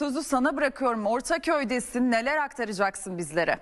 sözü sana bırakıyorum. Ortaköy'desin. Neler aktaracaksın bizlere?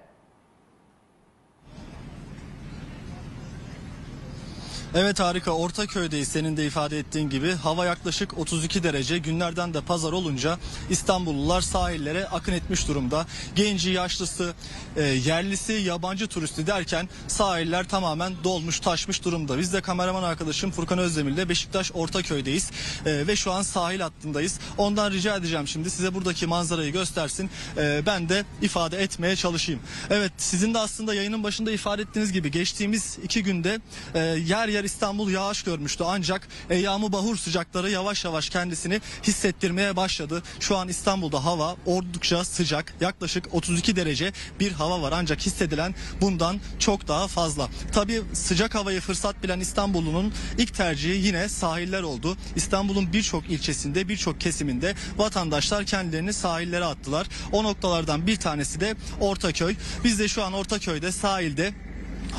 Evet harika Ortaköy'deyiz senin de ifade ettiğin gibi. Hava yaklaşık 32 derece günlerden de pazar olunca İstanbullular sahillere akın etmiş durumda. Genci, yaşlısı, e, yerlisi, yabancı turisti derken sahiller tamamen dolmuş taşmış durumda. Biz de kameraman arkadaşım Furkan Özdemir ile Beşiktaş Ortaköy'deyiz E, ve şu an sahil hattındayız. Ondan rica edeceğim şimdi size buradaki manzarayı göstersin. E, ben de ifade etmeye çalışayım. Evet sizin de aslında yayının başında ifade ettiğiniz gibi geçtiğimiz iki günde e, yer yer İstanbul yağış görmüştü ancak eyyamı bahur sıcakları yavaş yavaş kendisini hissettirmeye başladı. Şu an İstanbul'da hava oldukça sıcak yaklaşık 32 derece bir hava var ancak hissedilen bundan çok daha fazla. Tabii sıcak havayı fırsat bilen İstanbullunun ilk tercihi yine sahiller oldu. İstanbul'un birçok ilçesinde birçok kesiminde vatandaşlar kendilerini sahillere attılar. O noktalardan bir tanesi de Ortaköy. Biz de şu an Ortaköy'de sahilde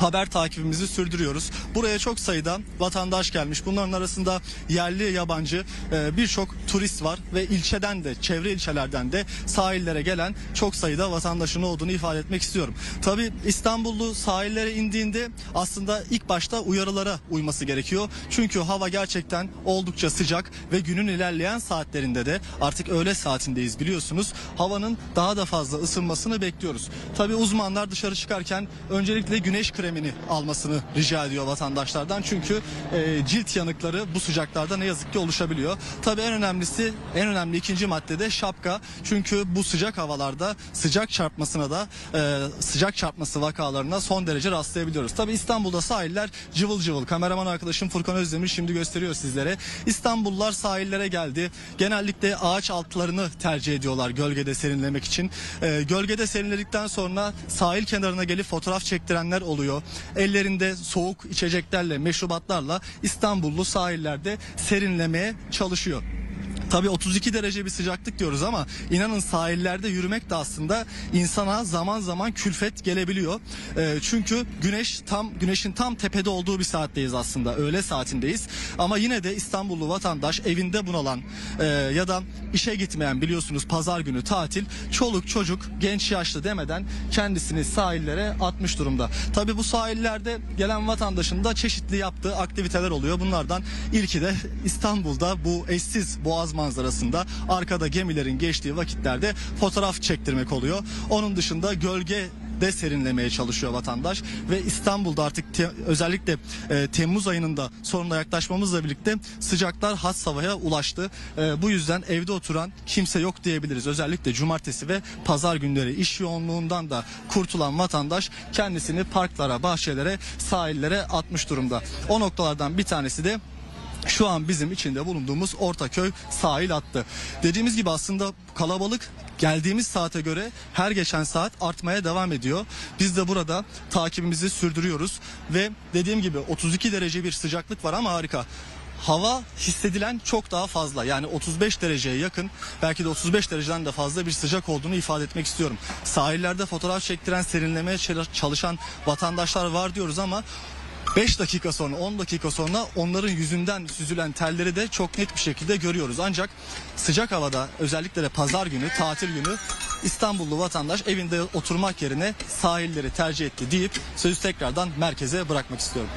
haber takibimizi sürdürüyoruz. Buraya çok sayıda vatandaş gelmiş. Bunların arasında yerli yabancı e, birçok turist var ve ilçeden de çevre ilçelerden de sahillere gelen çok sayıda vatandaşın olduğunu ifade etmek istiyorum. Tabi İstanbullu sahillere indiğinde aslında ilk başta uyarılara uyması gerekiyor. Çünkü hava gerçekten oldukça sıcak ve günün ilerleyen saatlerinde de artık öğle saatindeyiz biliyorsunuz. Havanın daha da fazla ısınmasını bekliyoruz. Tabi uzmanlar dışarı çıkarken öncelikle güneş kremini almasını rica ediyor vatandaşlardan. Çünkü e, cilt yanıkları bu sıcaklarda ne yazık ki oluşabiliyor. Tabii en önemlisi en önemli ikinci madde de şapka. Çünkü bu sıcak havalarda sıcak çarpmasına da e, sıcak çarpması vakalarına son derece rastlayabiliyoruz. Tabii İstanbul'da sahiller cıvıl cıvıl. Kameraman arkadaşım Furkan Özdemir şimdi gösteriyor sizlere. İstanbullular sahillere geldi. Genellikle ağaç altlarını tercih ediyorlar gölgede serinlemek için. E, gölgede serinledikten sonra sahil kenarına gelip fotoğraf çektirenler oluyor. Ellerinde soğuk içeceklerle, meşrubatlarla İstanbullu sahillerde serinlemeye çalışıyor. Tabii 32 derece bir sıcaklık diyoruz ama inanın sahillerde yürümek de aslında insana zaman zaman külfet gelebiliyor. Ee, çünkü güneş tam güneşin tam tepede olduğu bir saatteyiz aslında. Öğle saatindeyiz. Ama yine de İstanbullu vatandaş evinde bunalan e, ya da işe gitmeyen biliyorsunuz pazar günü tatil çoluk çocuk genç yaşlı demeden kendisini sahillere atmış durumda. Tabii bu sahillerde gelen vatandaşın da çeşitli yaptığı aktiviteler oluyor. Bunlardan ilki de İstanbul'da bu eşsiz boğaz manzarasında arkada gemilerin geçtiği vakitlerde fotoğraf çektirmek oluyor. Onun dışında gölge de serinlemeye çalışıyor vatandaş ve İstanbul'da artık te- özellikle e, Temmuz ayının da sonuna yaklaşmamızla birlikte sıcaklar has savaya ulaştı. E, bu yüzden evde oturan kimse yok diyebiliriz. Özellikle cumartesi ve pazar günleri iş yoğunluğundan da kurtulan vatandaş kendisini parklara, bahçelere, sahillere atmış durumda. O noktalardan bir tanesi de şu an bizim içinde bulunduğumuz Ortaköy sahil hattı. Dediğimiz gibi aslında kalabalık geldiğimiz saate göre her geçen saat artmaya devam ediyor. Biz de burada takibimizi sürdürüyoruz ve dediğim gibi 32 derece bir sıcaklık var ama harika. Hava hissedilen çok daha fazla yani 35 dereceye yakın belki de 35 dereceden de fazla bir sıcak olduğunu ifade etmek istiyorum. Sahillerde fotoğraf çektiren serinlemeye çalışan vatandaşlar var diyoruz ama 5 dakika sonra 10 dakika sonra onların yüzünden süzülen telleri de çok net bir şekilde görüyoruz. Ancak sıcak havada özellikle de pazar günü tatil günü İstanbullu vatandaş evinde oturmak yerine sahilleri tercih etti deyip sözü tekrardan merkeze bırakmak istiyorum.